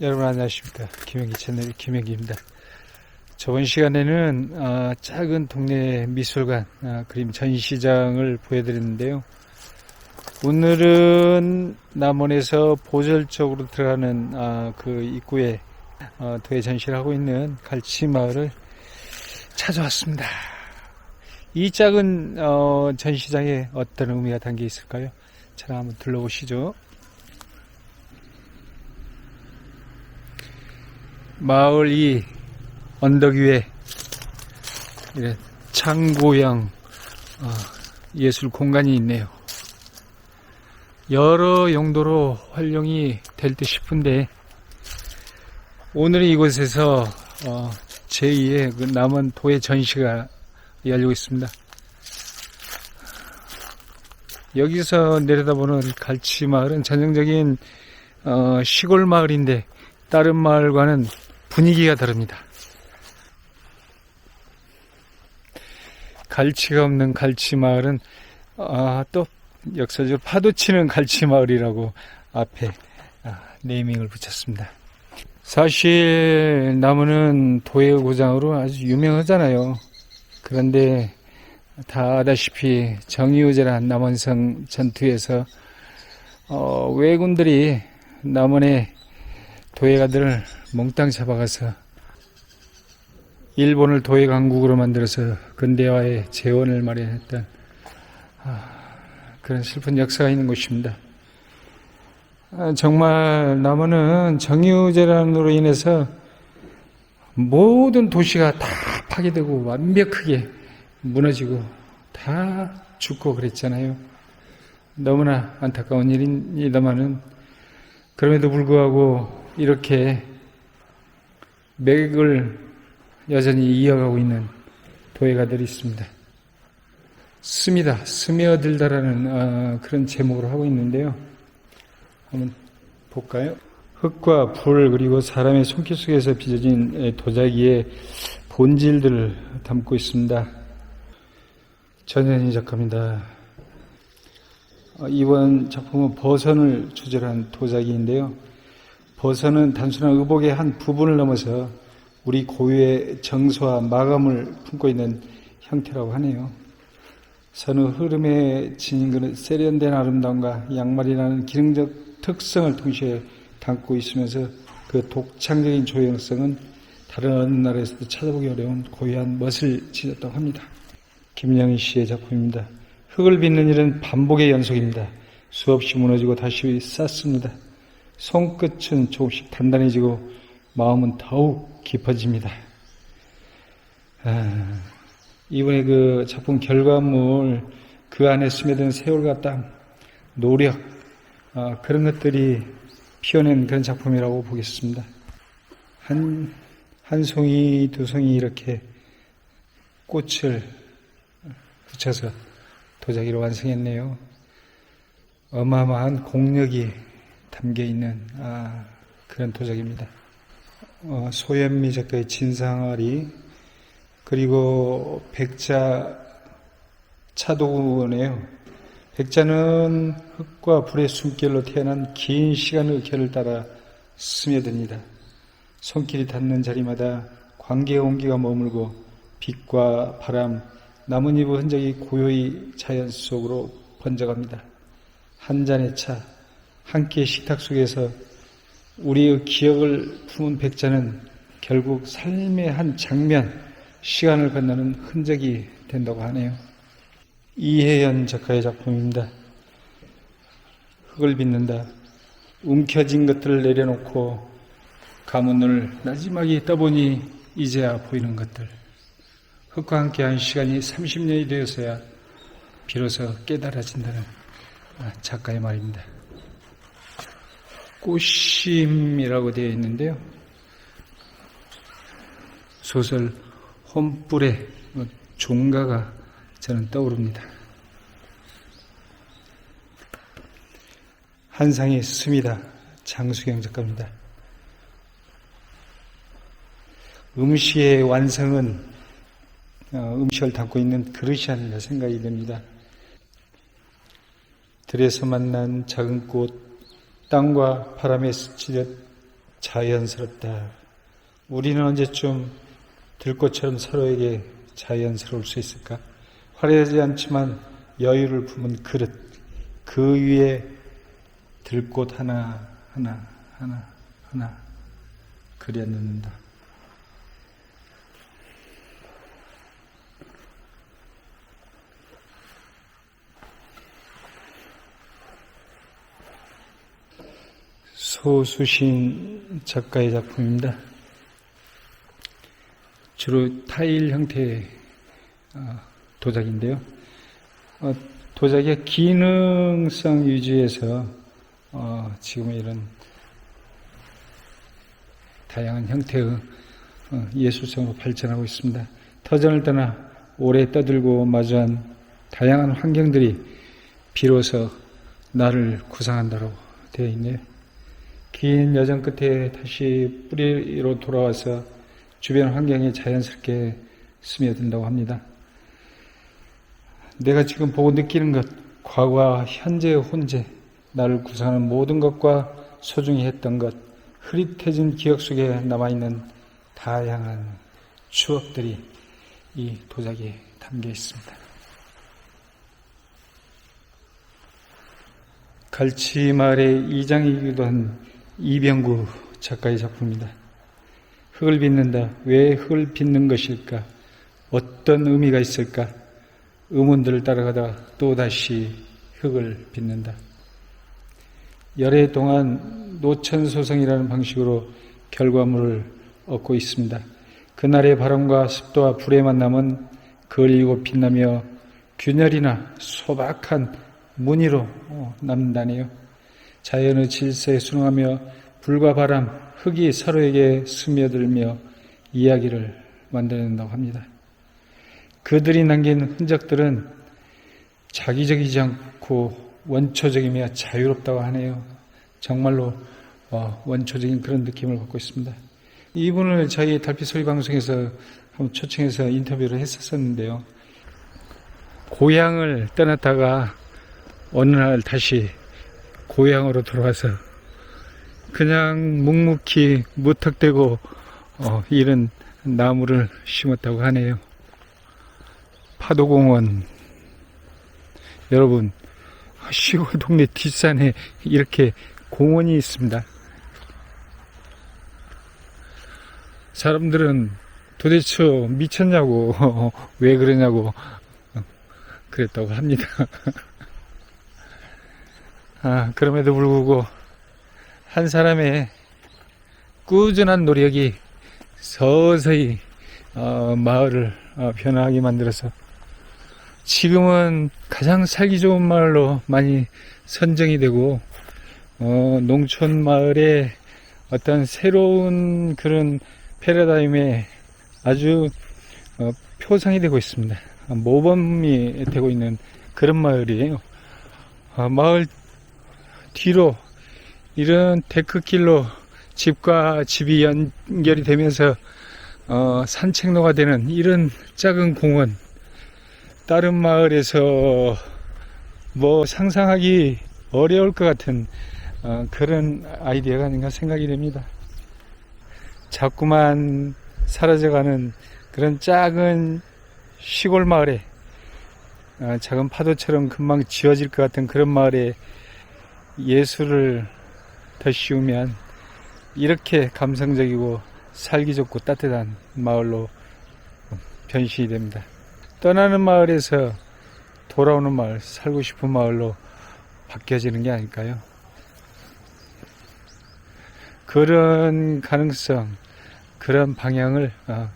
여러분 안녕하십니까? 김영기 채널 김영기입니다. 저번 시간에는 아, 작은 동네 미술관 아, 그림 전시장을 보여드렸는데요. 오늘은 남원에서 보절적으로 들어가는 아, 그 입구에 어, 도예 전시를 하고 있는 갈치마을을 찾아왔습니다. 이 작은 어, 전시장에 어떤 의미가 담겨 있을까요? 자 한번 둘러보시죠 마을 이 언덕 위에 창고형 어, 예술 공간이 있네요. 여러 용도로 활용이 될 듯 싶은데 오늘은 이곳에서 어, 제2의 그 남은 도예 전시가 열리고 있습니다. 여기서 내려다보는 갈치 마을은 전형적인 어, 시골 마을인데 다른 마을과는 분위기가 다릅니다. 갈치가 없는 갈치 마을은 아, 또 역사적으로 파도 치는 갈치 마을이라고 앞에 아, 네이밍을 붙였습니다. 사실 나무는 도의 고장으로 아주 유명하잖아요. 그런데 다 아다시피 정의우제란 남원성 전투에서 어, 왜군들이 남원의 도예가들을 몽땅 잡아가서 일본을 도예 강국으로 만들어서 근대화의 재원을 마련했던 아, 그런 슬픈 역사가 있는 곳입니다. 아, 정말 남원은 정유재란으로 인해서 모든 도시가 다 파괴되고 완벽하게 무너지고 다 죽고 그랬잖아요. 너무나 안타까운 일입니다만은 그럼에도 불구하고 이렇게 맥을 여전히 이어가고 있는 도예가들이 있습니다. 스미다, 스며들다라는 어, 그런 제목으로 하고 있는데요. 한번 볼까요? 흙과 불 그리고 사람의 손길 속에서 빚어진 도자기의 본질들을 담고 있습니다. 전현희 작가입니다. 어, 이번 작품은 버선을 주제한 도자기인데요. 버선은 단순한 의복의 한 부분을 넘어서 우리 고유의 정서와 마감을 품고 있는 형태라고 하네요. 선의 흐름에 지닌 그는 세련된 아름다움과 양말이라는 기능적 특성을 동시에 담고 있으면서 그 독창적인 조형성은 다른 어느 나라에서도 찾아보기 어려운 고유한 멋을 지녔다고 합니다. 김영희 씨의 작품입니다. 흙을 빚는 일은 반복의 연속입니다. 수없이 무너지고 다시 쌓습니다. 손끝은 조금씩 단단해지고 마음은 더욱 깊어집니다. 아, 이번에 그 작품 결과물 그 안에 스며든 세월과 땀, 노력 아, 그런 것들이 피어낸 그런 작품이라고 보겠습니다. 한, 한 송이, 두 송이 이렇게 꽃을 붙여서 도자기로 완성했네요. 어마어마한 공력이 담겨 있는 아, 그런 도자기입니다. 어, 소연미 작가의 진상아리 그리고 백자 차도군이에요. 백자는 흙과 불의 숨결로 태어난 긴 시간의 결을 따라 스며듭니다. 손길이 닿는 자리마다 관계의 온기가 머물고 빛과 바람, 나뭇잎의 흔적이 고요히 자연 속으로 번져갑니다. 한 잔의 차, 한 끼의 식탁 속에서 우리의 기억을 품은 백자는 결국 삶의 한 장면, 시간을 건너는 흔적이 된다고 하네요. 이혜연 작가의 작품입니다. 흙을 빚는다. 움켜진 것들을 내려놓고 가문을 나지막이 떠보니 이제야 보이는 것들. 흙과 함께한 시간이 30년이 되어서야 비로소 깨달아진다는 작가의 말입니다. 꽃심이라고 되어 있는데요. 소설 홈불의 종가가 저는 떠오릅니다. 한상의 스미다 장수경 작가입니다. 음시의 완성은 어, 음식을 담고 있는 그릇이 아닌가 생각이 듭니다. 들에서 만난 작은 꽃, 땅과 바람에 스치듯 자연스럽다. 우리는 언제쯤 들꽃처럼 서로에게 자연스러울 수 있을까? 화려하지 않지만 여유를 품은 그릇, 그 위에 들꽃 하나, 하나, 하나, 하나 그려 넣는다. 소수신 작가의 작품입니다. 주로 타일 형태의 어, 도자기인데요. 어, 도자기의 기능성 유지에서 어, 지금 이런 다양한 형태의 예술성으로 발전하고 있습니다. 터전을 떠나 오래 떠들고 마주한 다양한 환경들이 비로소 나를 구상한다고 되어 있네요. 긴 여정 끝에 다시 뿌리로 돌아와서 주변 환경에 자연스럽게 스며든다고 합니다. 내가 지금 보고 느끼는 것, 과거와 현재의 혼재, 나를 구성하는 모든 것과 소중히 했던 것, 흐릿해진 기억 속에 남아있는 다양한 추억들이 이 도자기에 담겨 있습니다. 갈치마을의 이장이기도 한 이병구 작가의 작품입니다. 흙을 빚는다. 왜 흙을 빚는 것일까? 어떤 의미가 있을까? 의문들을 따라가다 또다시 흙을 빚는다. 열해 동안 노천소성이라는 방식으로 결과물을 얻고 있습니다. 그날의 바람과 습도와 불의 만남은 그리고 빛나며 균열이나 소박한 무늬로 어, 남는다네요. 자연의 질서에 순응하며 불과 바람, 흙이 서로에게 스며들며 이야기를 만들어낸다고 합니다. 그들이 남긴 흔적들은 자기적이지 않고 원초적이며 자유롭다고 하네요. 정말로 어, 원초적인 그런 느낌을 받고 있습니다. 이분을 저희 달빛 소리 방송에서 한번 초청해서 인터뷰를 했었었는데요. 고향을 떠났다가 어느 날 다시 고향으로 돌아와서 그냥 묵묵히 무턱대고 어, 이런 나무를 심었다고 하네요. 파도공원 여러분 시골 동네 뒷산에 이렇게 공원이 있습니다. 사람들은 도대체 미쳤냐고 왜 그러냐고 그랬다고 합니다. 아, 그럼에도 불구하고 한 사람의 꾸준한 노력이 서서히 어, 마을을 어, 변화하게 만들어서 지금은 가장 살기 좋은 마을로 많이 선정이 되고 어, 농촌 마을의 어떤 새로운 그런 패러다임에 아주 어, 표상이 되고 있습니다. 모범이 되고 있는 그런 마을이에요. 어, 마을 뒤로 이런 데크길로 집과 집이 연결이 되면서 어, 산책로가 되는 이런 작은 공원 다른 마을에서 뭐 상상하기 어려울 것 같은 어, 그런 아이디어가 아닌가 생각이 됩니다. 자꾸만 사라져가는 그런 작은 시골 마을에 어, 작은 파도처럼 금방 지워질 것 같은 그런 마을에 예술을 더 씌우면 이렇게 감성적이고 살기 좋고 따뜻한 마을로 변신이 됩니다. 떠나는 마을에서 돌아오는 마을, 살고 싶은 마을로 바뀌어지는 게 아닐까요? 그런 가능성, 그런 방향을 어,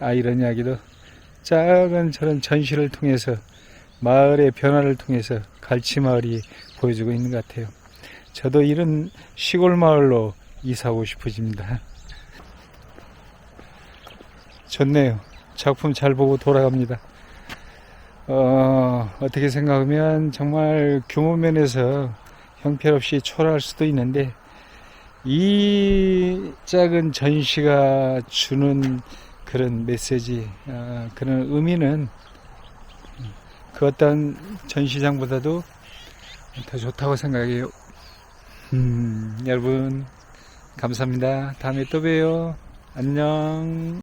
아이러니하게도 작은 저런 전시를 통해서 마을의 변화를 통해서 갈치 마을이 보여주고 있는 것 같아요. 저도 이런 시골 마을로 이사하고 싶어집니다. 좋네요. 작품 잘 보고 돌아갑니다. 어, 어떻게 생각하면 정말 규모 면에서 형편없이 초라할 수도 있는데 이 작은 전시가 주는 그런 메시지, 어, 그런 의미는 그 어떤 전시장보다도 더 좋다고 생각해요. 음, 여러분, 감사합니다. 다음에 또 봬요. 안녕.